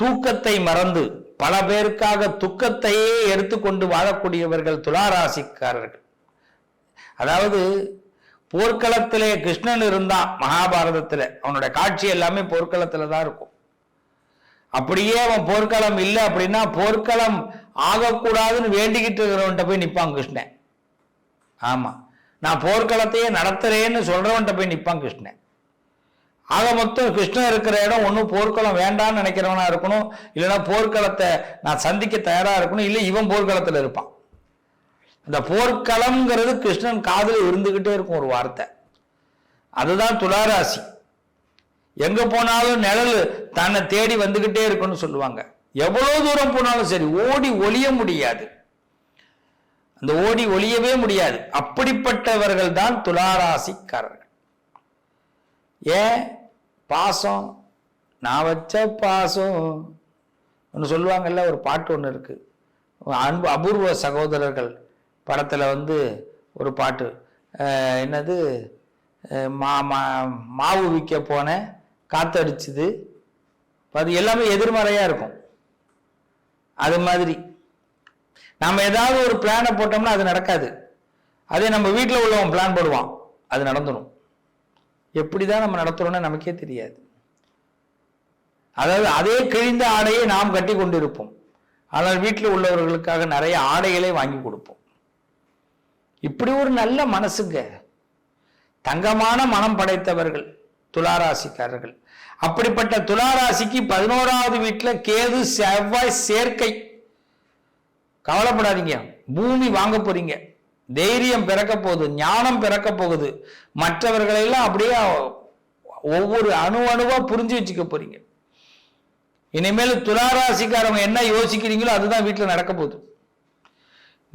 தூக்கத்தை மறந்து பல பேருக்காக துக்கத்தையே எடுத்துக்கொண்டு வாழக்கூடியவர்கள் துளாராசிக்காரர்கள். அதாவது போர்க்களத்திலே கிருஷ்ணன் இருந்தான் மகாபாரதத்தில் அவனுடைய காட்சி எல்லாமே போர்க்களத்தில் தான் இருக்கும். அப்படியே அவன் போர்க்களம் இல்லை அப்படின்னா போர்க்களம் ஆகக்கூடாதுன்னு வேண்டிக்கிட்டு இருக்கிறவன்ட்ட போய் நிற்பான் கிருஷ்ணன். ஆமாம் நான் போர்க்களத்தையே நடத்துறேன்னு சொல்கிறவன்ட்ட போய் நிற்பான் கிருஷ்ணன். ஆக மொத்தம் கிருஷ்ணன் இருக்கிற இடம் ஒன்றும் போர்க்களம் வேண்டாம்னு நினைக்கிறவனா இருக்கணும். இல்லைன்னா போர்க்களத்தை நான் சந்திக்க தயாராக இருக்கணும். இல்லை இவன் போர்க்களத்தில் இருப்பான். அந்த போர்க்களம்ங்கிறது கிருஷ்ணன் காதில் இருந்துக்கிட்டே இருக்கும் ஒரு வார்த்தை. அதுதான் துளாராசி. எங்கே போனாலும் நிழல் தன்னை தேடி வந்துக்கிட்டே இருக்குன்னு சொல்லுவாங்க. எவ்வளோ தூரம் போனாலும் சரி ஓடி ஒளிய முடியாது. அந்த ஓடி ஒளியவே முடியாது. அப்படிப்பட்டவர்கள் தான் துளாராசிக்காரர்கள். ஏன்? பாசம் நான் வச்ச பாசம். ஒன்று சொல்லுவாங்கல்ல ஒரு பாட்டு ஒன்று இருக்குது அன்பு அபூர்வ சகோதரர்கள் படத்தில் வந்து ஒரு பாட்டு. என்னது? மா மா மாவு விற்க போனேன் காத்தடிச்சுது. அது எல்லாமே எதிர்மறையாக இருக்கும். அது மாதிரி. நம்ம ஏதாவது ஒரு பிளானை போட்டோம்னா அது நடக்காது. அதே நம்ம வீட்டில் உள்ளவன் பிளான் போடுவான். அது நடந்துடும் எப்படி தான் நம்ம நடத்துகிறோன்னு நமக்கே தெரியாது. அதாவது அதே கிழிந்த ஆடையை நாம் கட்டி கொண்டிருப்போம். ஆனால் வீட்டில் உள்ளவர்களுக்காக நிறைய ஆடைகளை வாங்கி கொடுப்போம். இப்படி ஒரு நல்ல மனசுங்க. தங்கமான மனம் படைத்தவர்கள் துளாராசிக்காரர்கள். அப்படிப்பட்ட துளாராசிக்கு பதினோராவது வீட்டில் கேது செவ்வாய் சேர்க்கை. கவலைப்படாதீங்க. பூமி வாங்க போறீங்க. தைரியம் பிறக்க போகுது ஞானம் பிறக்க போகுது. மற்றவர்களை எல்லாம் அப்படியே ஒவ்வொரு அணு அணுவா புரிஞ்சு வச்சுக்க போறீங்க. இனிமேல் துளாராசிக்காரவங்க என்ன யோசிக்கிறீங்களோ அதுதான் வீட்டில் நடக்க போகுது.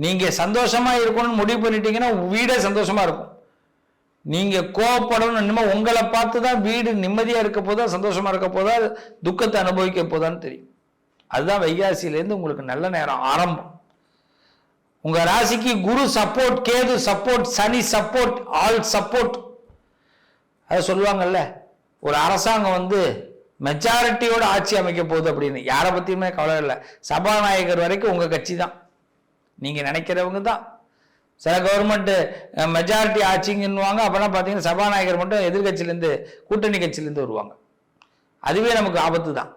நீங்க சந்தோஷமா இருக்கணும்னு முடிவு பண்ணிட்டீங்கன்னா வீடே சந்தோஷமா இருக்கும். நீங்க கோவப்படணும் இனிமே உங்களை பார்த்து தான் வீடு நிம்மதியா இருக்க போதா சந்தோஷமா இருக்க போதா துக்கத்தை அனுபவிக்க போதான்னு தெரியும். அதுதான் வைகாசியிலேருந்து உங்களுக்கு நல்ல நேரம் ஆரம்பம். உங்க ராசிக்கு Guru support Ketu support Sani support all support அதை சொல்லுவாங்கல்ல ஒரு அரசாங்கம் வந்து மெஜாரிட்டியோட ஆட்சி அமைக்க போகுது அப்படின்னு. யாரை பத்தியுமே கவலை இல்லை. சபாநாயகர் வரைக்கும் உங்க கட்சி தான் நீங்க நினைக்கிறவங்க தான். சில கவர்மெண்ட் மெஜாரிட்டி ஆட்சிங்கன்னுவாங்க அப்போலாம் பார்த்தீங்கன்னா சபாநாயகர் மட்டும் எதிர்கட்சியிலேருந்து கூட்டணி கட்சியிலேருந்து வருவாங்க. அதுவே நமக்கு ஆபத்து தான்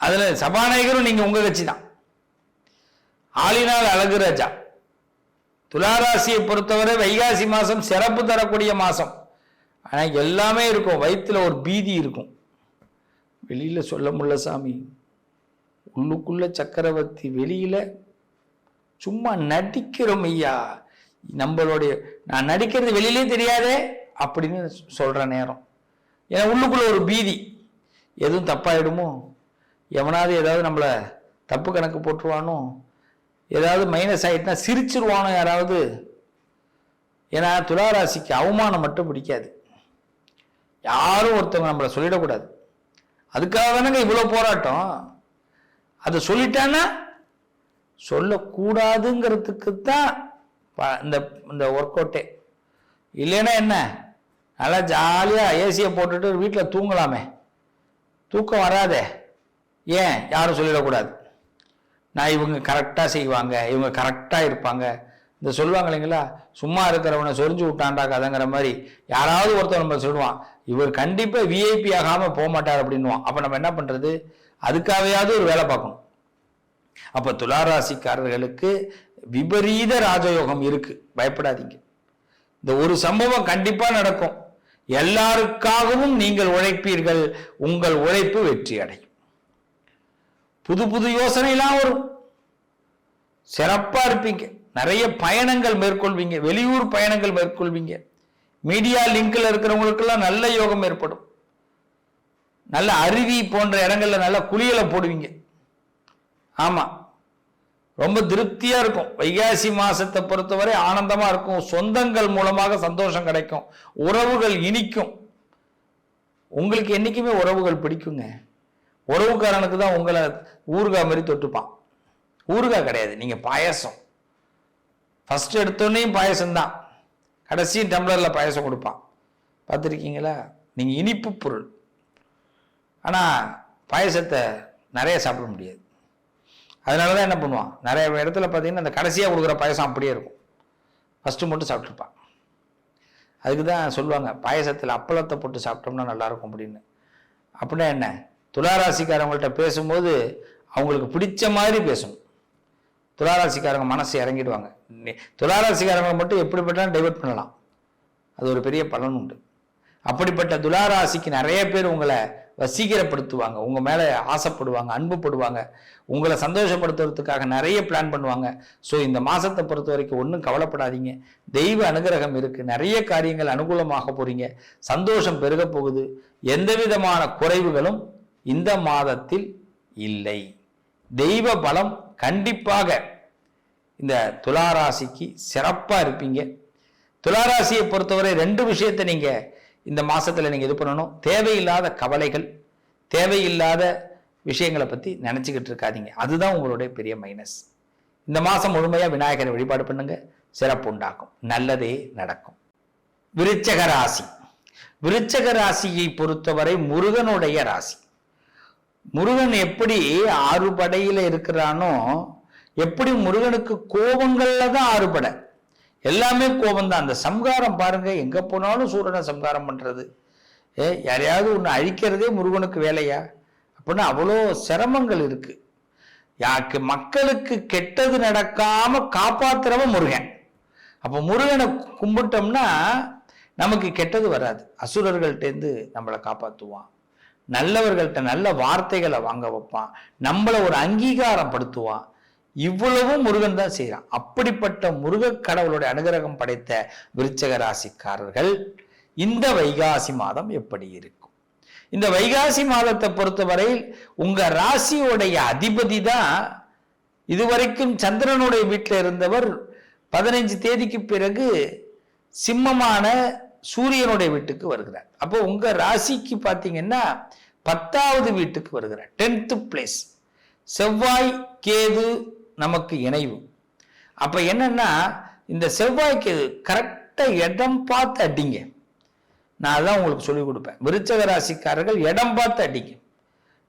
அதில் சபாநாயகரும் நீங்கள் உங்கள் கட்சி தான் ஆளினால் அழகு ராஜா. துளாராசியை பொறுத்தவரை வைகாசி மாதம் சிறப்பு தரக்கூடிய மாதம் ஆனால் எல்லாமே இருக்கும். வயிற்றுல ஒரு பீதி இருக்கும். வெளியில் சொல்ல முடியல சாமி. உள்ளுக்குள்ள சக்கரவர்த்தி வெளியில சும்மா நடிக்கிறோம் ஐயா நம்மளுடைய நான் நடிக்கிறது வெளியிலே தெரியாதே அப்படின்னு சொல்ற நேரம். ஏன்னா உள்ளுக்குள்ள ஒரு பீதி. எதுவும் தப்பாயிடுமோ? எவனாவது ஏதாவது நம்மளை தப்பு கணக்கு போட்டுருவானோ? ஏதாவது மைனஸ் ஆகிட்டுனா சிரிச்சிருவானோ யாராவது? ஏன்னா துளாராசிக்கு அவமானம் மட்டும் பிடிக்காது. யாரும் ஒருத்தவங்க நம்மளை சொல்லிடக்கூடாது. அதுக்காக தானேங்க இவ்வளோ போராட்டம். அதை சொல்லிட்டான்னா சொல்லக்கூடாதுங்கிறதுக்கு தான் ப- இந்த இந்த ஒர்க் அவுட்டே இல்லைன்னா என்ன? நல்லா ஜாலியாக ஏசியை போட்டுட்டு வீட்டில் தூங்கலாமே. தூக்கம் வராதே. ஏன்? யாரும் சொல்லிடக்கூடாது. நான் இவங்க கரெக்டாக செய்வாங்க இவங்க கரெக்டாக இருப்பாங்க. இந்த சொல்லுவாங்க இல்லைங்களா? சும்மா இருக்கிறவனை சொரிஞ்சு விட்டாண்டா கதைங்கிற மாதிரி யாராவது ஒருத்தர் நம்ம சொல்லுவான் இவர் கண்டிப்பாக விஐபி ஆகாமல் போக மாட்டார் அப்படின்னுவான். அப்போ நம்ம என்ன பண்ணுறது அதுக்காகவையாவது ஒரு வேலை பார்க்கணும். அப்போ துளாராசிக்காரர்களுக்கு விபரீத ராஜயோகம் இருக்குது பயப்படாதீங்க. இந்த ஒரு சம்பவம் கண்டிப்பாக நடக்கும். எல்லாருக்காகவும் நீங்கள் உழைப்பீர்கள். உங்கள் உழைப்பு வெற்றி அடையும் புது புது யோசனைலாம் வரும். சிறப்பாக இருப்பீங்க. நிறைய பயணங்கள் மேற்கொள்வீங்க. வெளியூர் பயணங்கள் மேற்கொள்வீங்க. மீடியா லிங்க்ல இருக்கிறவங்களுக்கெல்லாம் நல்ல யோகம் ஏற்படும். நல்ல அருவி போன்ற இடங்கள்ல நல்ல குளியலை போடுவீங்க. ஆமா. ரொம்ப திருப்தியா இருக்கும். வைகாசி மாசத்தை பொறுத்தவரை ஆனந்தமா இருக்கும். சொந்தங்கள் மூலமாக சந்தோஷம் கிடைக்கும். உறவுகள் இனிக்கும். உங்களுக்கு என்னைக்குமே உறவுகள் பிடிக்குங்க. உறவுக்காரனுக்கு தான் உங்களை ஊறுகாய் மாதிரி தொட்டுப்பான். ஊறுகாய் கிடையாது. நீங்கள் பாயசம். ஃபஸ்ட் எடுத்தோடனையும் பாயசம்தான். கடைசியும் டம்ளரில் பாயசம் கொடுப்பான். பார்த்துருக்கீங்களா? நீங்கள் இனிப்பு பொருள். ஆனால் பாயசத்தை நிறைய சாப்பிட முடியாது. அதனால தான் என்ன பண்ணுவான்? நிறைய இடத்துல பார்த்தீங்கன்னா அந்த கடைசியாக கொடுக்குற பாயசம் அப்படியே இருக்கும். ஃபஸ்ட்டு மட்டும் சாப்பிட்ருப்பான் அதுக்கு தான் சொல்லுவாங்க பாயசத்தில் அப்பளத்தை போட்டு சாப்பிட்டோம்னா நல்லாயிருக்கும் அப்படின்னு. அப்படின்னா என்ன? துளாராசிக்காரவங்கள்ட்ட பேசும்போது அவங்களுக்கு பிடிச்ச மாதிரி பேசணும் துளாராசிக்காரங்க மனசு இறங்கிடுவாங்க. துளாராசிக்காரங்களை மட்டும் எப்படிப்பட்டாலும் டைவெர்ட் பண்ணலாம். அது ஒரு பெரிய பலன் உண்டு. அப்படிப்பட்ட துளாராசிக்கு நிறைய பேர் உங்களை வசீகரப்படுத்துவாங்க. உங்கள் மேலே ஆசைப்படுவாங்க அன்புப்படுவாங்க உங்களை சந்தோஷப்படுத்துறதுக்காக நிறைய பிளான் பண்ணுவாங்க. ஸோ இந்த மாதத்தை பொறுத்த வரைக்கும் ஒன்றும் கவலைப்படாதீங்க. தெய்வ அனுகிரகம் இருக்குது நிறைய காரியங்கள் அனுகூலமாக போகிறீங்க சந்தோஷம் பெருக போகுது. எந்த விதமான குறைவுகளும் இந்த மாதத்தில் இல்லை. தெய்வ பலம் கண்டிப்பாக இந்த துளாராசிக்கு சிறப்பாக இருப்பீங்க. துளாராசியை பொறுத்தவரை ரெண்டு விஷயத்தை நீங்கள் இந்த மாதத்தில் நீங்கள் இது பண்ணணும். தேவையில்லாத கவலைகள் தேவையில்லாத விஷயங்களை பற்றி நினச்சிக்கிட்டு இருக்காதீங்க. அதுதான் உங்களுடைய பெரிய மைனஸ் இந்த மாதம் முழுமையாக விநாயகரை வழிபாடு பண்ணுங்க. சிறப்பு உண்டாகும். நல்லதே நடக்கும். விருச்சக ராசி. விருச்சக ராசியை பொறுத்தவரை முருகனுடைய ராசி. முருகன் எப்படி ஆறுபடையில் இருக்கிறானோ எப்படி முருகனுக்கு கோபங்கள்ல தான் ஆறுபடை. எல்லாமே கோபம் தான் அந்த சம்காரம் பாருங்க எங்க போனாலும் சூரனை சம்காரம் பண்றது. ஏ யாரையாவது ஒன்று அழிக்கிறதே முருகனுக்கு வேலையா? அப்படின்னு அவ்வளோ சிரமங்கள் இருக்கு. யாக்கு மக்களுக்கு கெட்டது நடக்காம காப்பாத்துறவன் முருகன். அப்போ முருகனை கும்பிட்டோம்னா நமக்கு கெட்டது வராது. அசுரர்கள்ட்டேருந்து நம்மளை காப்பாற்றுவான் நல்லவர்கள்ட்ட நல்ல வார்த்தைகளை வாங்க வைப்பான். நம்மளை ஒரு அங்கீகாரம் படுத்துவான் இவ்வளவும் முருகன் தான் செய்கிறான் அப்படிப்பட்ட முருக கடவுளுடைய அனுகிரகம் படைத்த விருச்சக ராசிக்காரர்கள் இந்த வைகாசி மாதம் எப்படி இருக்கும்? இந்த வைகாசி மாதத்தை பொறுத்தவரையில் உங்க ராசியோடைய அதிபதி தான் இதுவரைக்கும் சந்திரனுடைய வீட்டில் இருந்தவர். பதினைஞ்சு தேதிக்கு பிறகு சிம்மமான சூரியனுடைய வீட்டுக்கு வருகிறார். அப்போ உங்க ராசிக்கு பார்த்தீங்கன்னா பத்தாவது வீட்டுக்கு வருகிறார். டென்த்து பிளேஸ் செவ்வாய் கேது நமக்கு இணைவு. அப்ப என்னன்னா இந்த செவ்வாய் கேது கரெக்டா இடம் பார்த்து அடிங்க. நான் அதான் உங்களுக்கு சொல்லிக் கொடுப்பேன். விருச்சக ராசிக்காரர்கள் இடம் பார்த்து அடிங்க.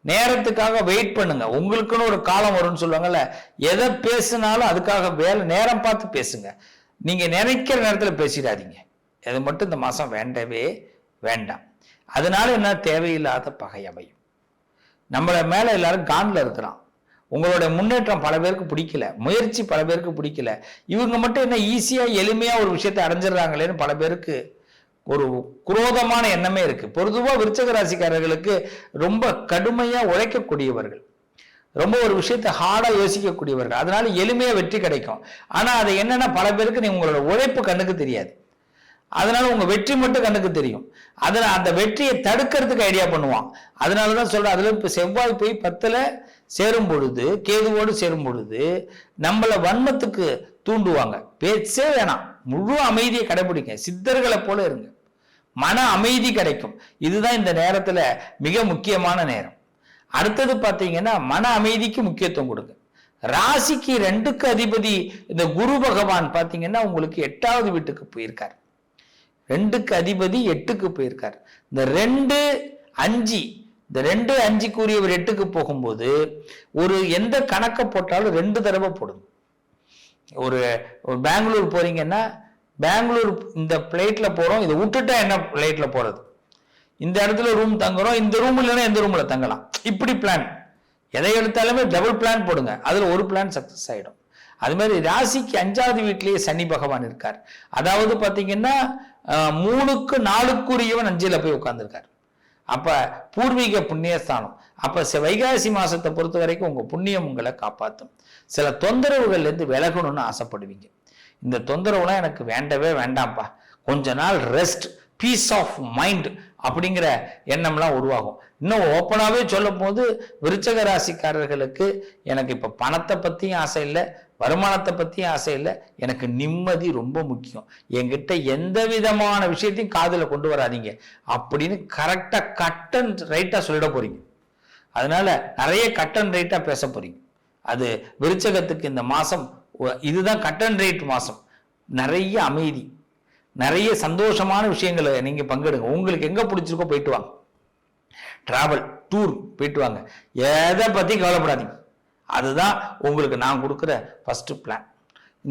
நேரத்துக்காக வெயிட் பண்ணுங்க. உங்களுக்குன்னு ஒரு காலம் வரும்னு சொல்லுவாங்கல்ல எதை பேசினாலும் அதுக்காக வேலை நேரம் பார்த்து பேசுங்க. நீங்க நினைக்கிற நேரத்தில் பேசிடாதீங்க. அது மட்டும் இந்த மாதம் வேண்டவே வேண்டாம். அதனால என்ன? தேவையில்லாத பகை அமையும். நம்மளை மேலே எல்லாரும் கான்ல இருக்கிறான். உங்களோட முன்னேற்றம் பல பேருக்கு பிடிக்கல. முயற்சி பல பேருக்கு பிடிக்கல. இவங்க மட்டும் என்ன ஈஸியா எளிமையா ஒரு விஷயத்தை அடைஞ்சிடுறாங்களேன்னு பல பேருக்கு ஒரு குரோதமான எண்ணமே இருக்கு. பொதுவாக விருச்சக ராசிக்காரர்களுக்கு ரொம்ப கடுமையா உழைக்கக்கூடியவர்கள். ரொம்ப ஒரு விஷயத்தை ஹார்டா யோசிக்கக்கூடியவர்கள். அதனால எளிமையா வெற்றி கிடைக்கும். ஆனா அது என்னன்னா பல பேருக்கு நீ உங்களோட உழைப்பு கண்ணுக்கு தெரியாது. அதனால உங்க வெற்றி மட்டும் கண்ணுக்கு தெரியும். அதில் அந்த வெற்றியை தடுக்கிறதுக்கு ஐடியா பண்ணுவான். அதனால தான் சொல்கிறேன் அதில் இப்போ செவ்வாய் போய் பத்தில் சேரும் பொழுது கேதுவோடு சேரும் பொழுது நம்மளை வன்மத்துக்கு தூண்டுவாங்க. பேச்சே வேணாம். முழு அமைதியை கடைபிடிங்க. சித்தர்களை போல இருங்க. மன அமைதி கிடைக்கும். இதுதான் இந்த நேரத்தில் மிக முக்கியமான நேரம். அடுத்தது பார்த்தீங்கன்னா மன அமைதிக்கு முக்கியத்துவம் கொடுங்க. ராசிக்கு ரெண்டுக்கு அதிபதி இந்த குரு பகவான் பார்த்தீங்கன்னா உங்களுக்கு எட்டாவது வீட்டுக்கு போயிருக்கார். ரெண்டுக்கு அதிபதி எட்டுக்கு போயிருக்கார். இந்த ரெண்டு அஞ்சு இந்த ரெண்டு அஞ்சுக்குரியவர் எட்டுக்கு போகும்போது ஒரு எந்த கணக்கை போட்டாலும் ரெண்டு தடவை போடும். ஒரு பெங்களூர் போறீங்கன்னா பெங்களூர் இந்த பிளேட்ல போறோம் இதை விட்டுட்டா என்ன பிளேட்ல போறது? இந்த இடத்துல ரூம் தங்குறோம் இந்த ரூம் இல்லைன்னா எந்த ரூம்ல தங்கலாம்? இப்படி பிளான் எதை எடுத்தாலுமே டபுள் பிளான் போடுங்க. அதுல ஒரு பிளான் சக்சஸ் ஆயிடும். அது மாதிரி ராசிக்கு அஞ்சாவது வீட்டிலேயே சனி பகவான் இருக்கார். அதாவது பாத்தீங்கன்னா மூணுக்கு நாலுக்குரியவன் அஞ்சில் போய் உட்காந்துருக்காரு அப்போ பூர்வீக புண்ணியஸ்தானம். அப்ப வைகாசி மாதத்தை பொறுத்த வரைக்கும் உங்கள் புண்ணியம் உங்களை காப்பாற்றும் சில தொந்தரவுகள்லேருந்து விலகணும்னு ஆசைப்படுவீங்க. இந்த தொந்தரவுலாம் எனக்கு வேண்டவே வேண்டாம்ப்பா. கொஞ்ச நாள் ரெஸ்ட் பீஸ் ஆஃப் மைண்ட் அப்படிங்கிற எண்ணம்லாம் உருவாகும். இன்னும் ஓப்பனாகவே சொல்லும் போது விருச்சக ராசிக்காரர்களுக்கு எனக்கு இப்போ பணத்தை பற்றியும் ஆசை இல்லை. வருமானத்தை பற்றியும் ஆசை இல்லை. எனக்கு நிம்மதி ரொம்ப முக்கியம். என்கிட்ட எந்த விதமான விஷயத்தையும் காதில் கொண்டு வராதிங்க. அப்படின்னு கரெக்டாக கட் அண்ட் ரைட்டாக சொல்லிட போகிறீங்க அதனால நிறைய கட் அண்ட் ரைட்டாக பேச போகிறீங்க அது விருச்சகத்துக்கு இந்த மாதம் இதுதான் கட் அண்ட் ரைட் மாதம் நிறைய அமைதி. நிறைய சந்தோஷமான விஷயங்களை நீங்கள் பங்கெடுங்க. உங்களுக்கு எங்கே பிடிச்சிருக்கோ போயிட்டு வாங்க. ட்ராவல் டூர் போயிட்டு வாங்க. எதை பற்றி கவலைப்படாதீங்க. அதுதான் உங்களுக்கு நான் கொடுக்குற ஃபஸ்ட்டு பிளான்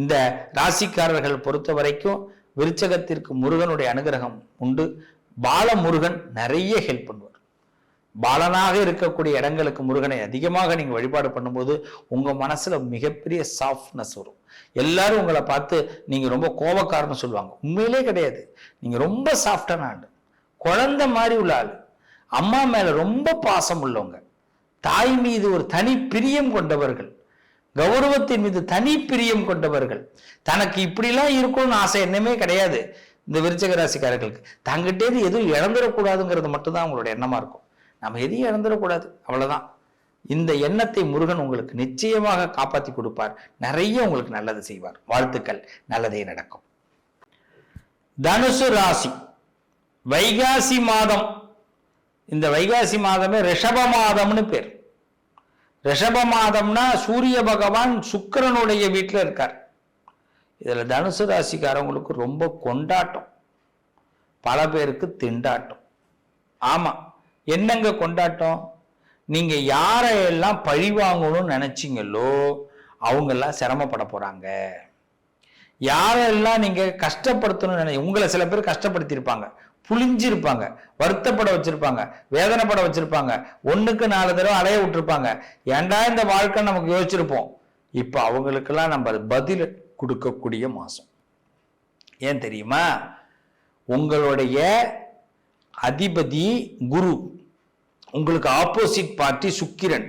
இந்த ராசிக்காரர்கள் பொறுத்த வரைக்கும் விருச்சகத்திற்கு முருகனுடைய அனுகிரகம் உண்டு. பாலமுருகன் நிறைய ஹெல்ப் பண்ணுவார். பாலனாக இருக்கக்கூடிய இடங்களுக்கு முருகனை அதிகமாக நீங்கள் வழிபாடு பண்ணும்போது உங்கள் மனசுல மிகப்பெரிய சாஃப்ட்னஸ் வரும். எல்லாரும் உங்களை பார்த்து நீங்கள் ரொம்ப கோபக்காரன்னு சொல்லுவாங்க. உண்மையிலே கிடையாது. நீங்கள் ரொம்ப சாஃப்டான ஆண்டு குழந்தை மாதிரி உள்ள ஆள். அம்மா மேல ரொம்ப பாசம் உள்ளவங்க. தாய் மீது ஒரு தனி பிரியம் கொண்டவர்கள் கௌரவத்தின் மீது தனி பிரியம் கொண்டவர்கள். தனக்கு இப்படிலாம் இருக்கணும்னு ஆசை என்னமே கிடையாது இந்த விருச்சக ராசிக்காரர்களுக்கு. தங்கிட்டேது எதுவும் இழந்துடக்கூடாதுங்கிறது மட்டும்தான் அவங்களோட எண்ணமா இருக்கும். நம்ம எதையும் இழந்துடக்கூடாது அவ்வளவுதான். இந்த எண்ணத்தை முருகன் உங்களுக்கு நிச்சயமாக காப்பாற்றி கொடுப்பார். நிறைய உங்களுக்கு நல்லது செய்வார். வாழ்த்துக்கள். நல்லதே நடக்கும். தனுசு ராசி. வைகாசி மாதம் இந்த வைகாசி மாதமே ரிஷப மாதம்னு பேர். ரிஷப மாதம்னா சூரிய பகவான் சுக்கிரனுடைய வீட்டில் இருக்கார். இதில் தனுசு ராசிக்காரவங்களுக்கு ரொம்ப கொண்டாட்டம். பல பேருக்கு திண்டாட்டம். ஆமாம் என்னங்க கொண்டாட்டம்? நீங்கள் யாரையெல்லாம் பழி வாங்கணும்னு நினச்சிங்களோ அவங்கெல்லாம் சிரமப்பட போகிறாங்க யாரெல்லாம் நீங்கள் கஷ்டப்படுத்தணும்னு நினை உங்களை சில பேர் கஷ்டப்படுத்தியிருப்பாங்க. புளிஞ்சிருப்பாங்க வருத்தப்பட வச்சிருப்பாங்க வேதனைப்பட வச்சிருப்பாங்க. ஒன்றுக்கு நாலு தடவை அலைய விட்டுருப்பாங்க. ஏன்டா இந்த வாழ்க்கை நமக்கு யோசிச்சிருப்போம். இப்போ அவங்களுக்கெல்லாம் நம்ம பதில் கொடுக்கக்கூடிய மாதம் ஏன் தெரியுமா? உங்களுடைய அதிபதி குரு உங்களுக்கு ஆப்போசிட் பார்ட்டி சுக்கிரன்.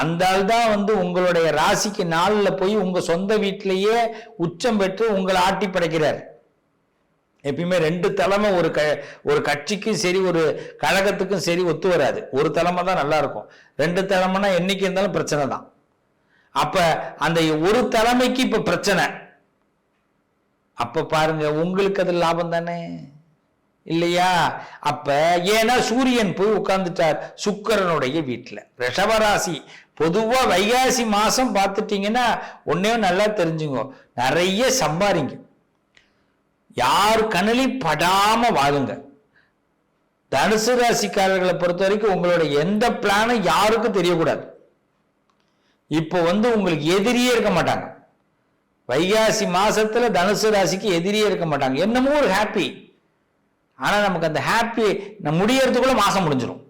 அந்த ஆள் தான் வந்து உங்களுடைய ராசிக்கு நாளில் போய் உங்கள் சொந்த வீட்டிலேயே உச்சம் பெற்று உங்களை ஆட்டி படைக்கிறார் எப்பயுமே ரெண்டு தலைமை ஒரு க ஒரு கட்சிக்கும் சரி ஒரு கழகத்துக்கும் சரி ஒத்து வராது. ஒரு தலைமை தான் நல்லா இருக்கும். ரெண்டு தலைமைனா என்னைக்கு இருந்தாலும் பிரச்சனை தான். அப்ப அந்த ஒரு தலைமைக்கு இப்ப பிரச்சனை. அப்ப பாருங்க உங்களுக்கு அது லாபம் தானே? இல்லையா? அப்ப ஏன்னா சூரியன் போய் உட்கார்ந்துட்டார் சுக்கரனுடைய வீட்டில் ரிஷபராசி. பொதுவா வைகாசி மாசம் பார்த்துட்டீங்கன்னா ஒன்னே நல்லா தெரிஞ்சுங்க. நிறைய சம்பாதிங்க. யார் கண்ணிலையும் படாம வாழுங்க. தனுசு ராசிக்காரர்களை பொறுத்த வரைக்கும் உங்களோட எந்த பிளானும் யாருக்கும் தெரியக்கூடாது. இப்போ வந்து உங்களுக்கு எதிரியே இருக்க மாட்டாங்க. வைகாசி மாசத்துல தனுசு ராசிக்கு எதிரியே இருக்க மாட்டாங்க. என்னமோ ஒரு ஹாப்பி ஆனா நமக்கு அந்த ஹாப்பி முடியறதுக்குள்ள மாசம் முடிஞ்சிடும்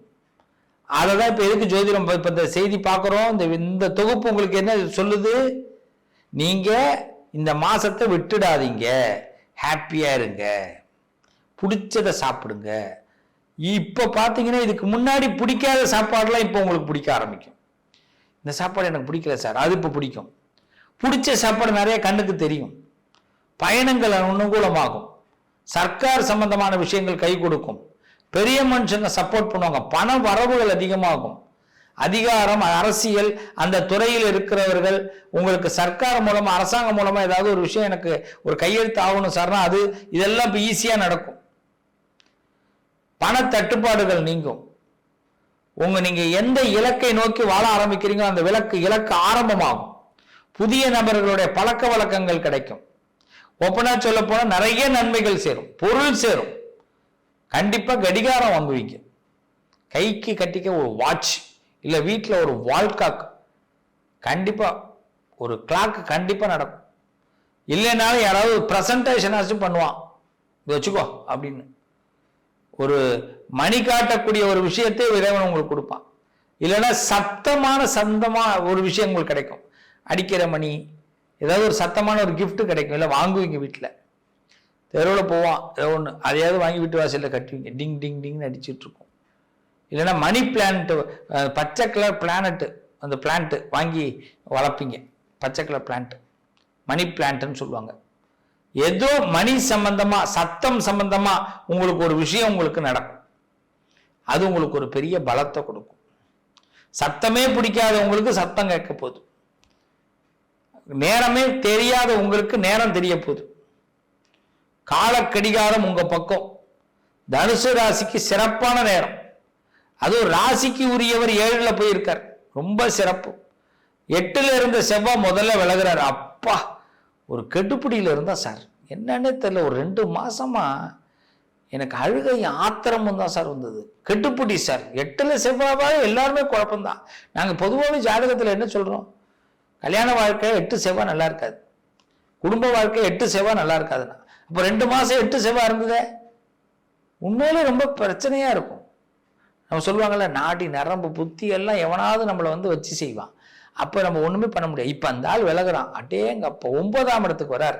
அதை தான் இப்போ எதுக்கு ஜோதிடம் இப்போ இந்த செய்தி பார்க்குறோம் இந்த இந்த தொகுப்பு உங்களுக்கு என்ன சொல்லுது? நீங்க இந்த மாசத்தை விட்டுடாதீங்க. ஹாப்பியாக இருங்க. பிடிச்சதை சாப்பிடுங்க. இப்போ பார்த்தீங்கன்னா இதுக்கு முன்னாடி பிடிக்காத சாப்பாடெலாம் இப்போ உங்களுக்கு பிடிக்க ஆரம்பிக்கும். இந்த சாப்பாடு எனக்கு பிடிக்கல சார். அது இப்போ பிடிக்கும். பிடிச்ச சாப்பாடு நிறைய கண்ணுக்கு தெரியும். பயணங்கள் அனுகூலமாகும். சர்க்கார் சம்பந்தமான விஷயங்கள் கை கொடுக்கும். பெரிய மனுஷங்க சப்போர்ட் பண்ணுவாங்க. பண வரவுகள் அதிகமாகும். அதிகாரம் அரசியல் அந்த துறையில் இருக்கிறவர்கள் உங்களுக்கு சர்க்கார் மூலமாக அரசாங்கம் மூலமாக ஏதாவது ஒரு விஷயம் எனக்கு ஒரு கையெழுத்து ஆகணும் சார்னா அது இதெல்லாம் இப்போ ஈஸியாக நடக்கும். பண தட்டுப்பாடுகள் நீங்கும். உங்கள் நீங்கள் எந்த இலக்கை நோக்கி வாழ ஆரம்பிக்கிறீங்களோ அந்த விலக்கு இலக்கு ஆரம்பமாகும். புதிய நபர்களுடைய பழக்க வழக்கங்கள் கிடைக்கும். ஓப்பனாக சொல்ல போனால் நிறைய நன்மைகள் சேரும் பொருள் சேரும். கண்டிப்பாக கடிகாரம் வாங்குவீங்க. கைக்கு கட்டிக்க ஒரு வாட்ச் இல்லை வீட்டில் ஒரு வால் கண்டிப்பாக ஒரு கிளாக் கண்டிப்பாக நடக்கும். இல்லைனாலும் யாராவது ப்ரெசன்டேஷனாச்சும் பண்ணுவான். இது வச்சுக்கோ அப்படின்னு. ஒரு மணி காட்டக்கூடிய ஒரு விஷயத்தை இறைவன் உங்களுக்கு கொடுப்பான். இல்லைன்னா சத்தமான சந்தமாக ஒரு விஷயம் உங்களுக்கு கிடைக்கும். அடிக்கிற மணி ஏதாவது ஒரு சத்தமான ஒரு கிஃப்ட் கிடைக்கும். இல்லை வாங்குவீங்க வீட்டில் தெருவில் போவான் ஏதோ ஒன்று அதையாவது வாங்கி வீட்டு வாசலில் கட்டுவீங்க. டிங் டிங் டிங்னு அடிச்சிட்டு இல்லைன்னா மணி பிளான்ட் பச்சை கலர் பிளானட்டு அந்த பிளான்ட்டு வாங்கி வளர்ப்பீங்க. பச்சை கலர் பிளான்ட்டு மணி பிளான்ட்னு சொல்லுவாங்க. ஏதோ மணி சம்பந்தமாக சத்தம் சம்பந்தமாக உங்களுக்கு ஒரு விஷயம் உங்களுக்கு நடக்கும். அது உங்களுக்கு ஒரு பெரிய பலத்தை கொடுக்கும். சத்தமே பிடிக்காதவங்களுக்கு சத்தம் கேட்க போகுது. நேரமே தெரியாத உங்களுக்கு நேரம் தெரிய போகுது. காலக்கடிகாரம் உங்கள் பக்கம். தனுசு ராசிக்கு சிறப்பான நேரம். அதுவும் ராசிக்கு உரியவர் ஏழில் போயிருக்கார். ரொம்ப சிறப்பு. எட்டுல இருந்த செவ்வாய் முதல்ல விலகுறாரு. அப்பா ஒரு கெட்டுப்பிடியில் இருந்தா சார் என்னன்னே தெரியல ஒரு ரெண்டு மாசமா எனக்கு அழுகை ஆத்திரமும் தான் சார் வந்தது. கெட்டுப்பிடி சார். எட்டுல செவ்வாவா எல்லாருமே குழப்பம்தான். நாங்கள் பொதுவாகவே ஜாதகத்தில் என்ன சொல்றோம்? கல்யாண வாழ்க்கை எட்டு செவ்வாய் நல்லா இருக்காது. குடும்ப வாழ்க்கை எட்டு செவ்வாய் நல்லா இருக்காதுண்ணா அப்போ ரெண்டு மாசம் எட்டு செவ்வாய் இருந்ததே? உண்மையிலே ரொம்ப பிரச்சனையா இருக்கும். நம்ம சொல்லுவாங்கள்ல நாடி நரம்பு புத்தி எல்லாம் எவனாவது நம்மளை வந்து வச்சு செய்வான். அப்போ நம்ம ஒன்றுமே பண்ண முடியாது. இப்போ அந்த ஆள் விலகுறான். அட்டேங்க அப்போ ஒன்பதாம் இடத்துக்கு வரார்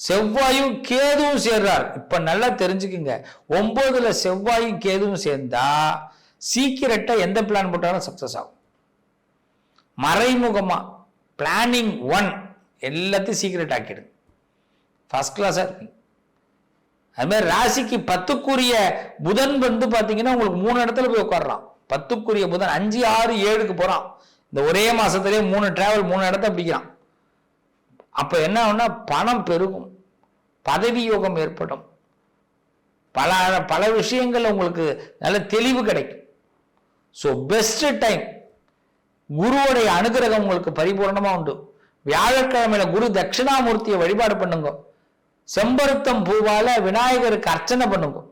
செவ்வாயும் கேதுவும் சேர்றார். இப்போ நல்லா தெரிஞ்சுக்குங்க. ஒன்பதுல செவ்வாயும் கேதுவும் சேர்ந்தா சீக்கிரட்டாக எந்த பிளான் போட்டாலும் சக்ஸஸ் ஆகும். மறைமுகமாக பிளானிங் ஒன் எல்லாத்தையும் சீக்கிரட் ஆக்கிடுங்க ஃபர்ஸ்ட் கிளாஸாக இருக்குங்க அது மாதிரி ராசிக்கு பத்துக்குரிய புதன் வந்து பார்த்தீங்கன்னா உங்களுக்கு மூணு இடத்துல போய் உட்காடுறான் பத்துக்குரிய புதன் அஞ்சு ஆறு ஏழுக்கு போகிறான் இந்த ஒரே மாதத்துலேயே மூணு டிராவல் மூணு இடத்த பிடிக்கிறான். அப்போ என்ன ஆகும்னா பணம் பெருகும். பதவி யோகம் ஏற்படும். பல பல விஷயங்கள் உங்களுக்கு நல்ல தெளிவு கிடைக்கும். ஸோ பெஸ்ட் டைம் குருவோடைய அனுகிரகம் உங்களுக்கு பரிபூர்ணமாக உண்டு. வியாழக்கிழமையில குரு தட்சிணாமூர்த்தியை வழிபாடு பண்ணுங்க. செம்பருத்தம் பூவால விநாயகருக்கு அர்ச்சனை பண்ணுவோம்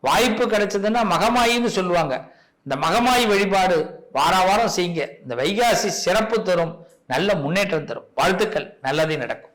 வாய்ப்பு கிடைச்சதுன்னா மகமாயின்னு சொல்லுவாங்க. இந்த மகமாயி வழிபாடு வார வாரம் செய்யுங்க. இந்த வைகாசி சிறப்பு தரும் நல்ல முன்னேற்றம் தரும். வாழ்த்துக்கள். நல்லதே நடக்கும்.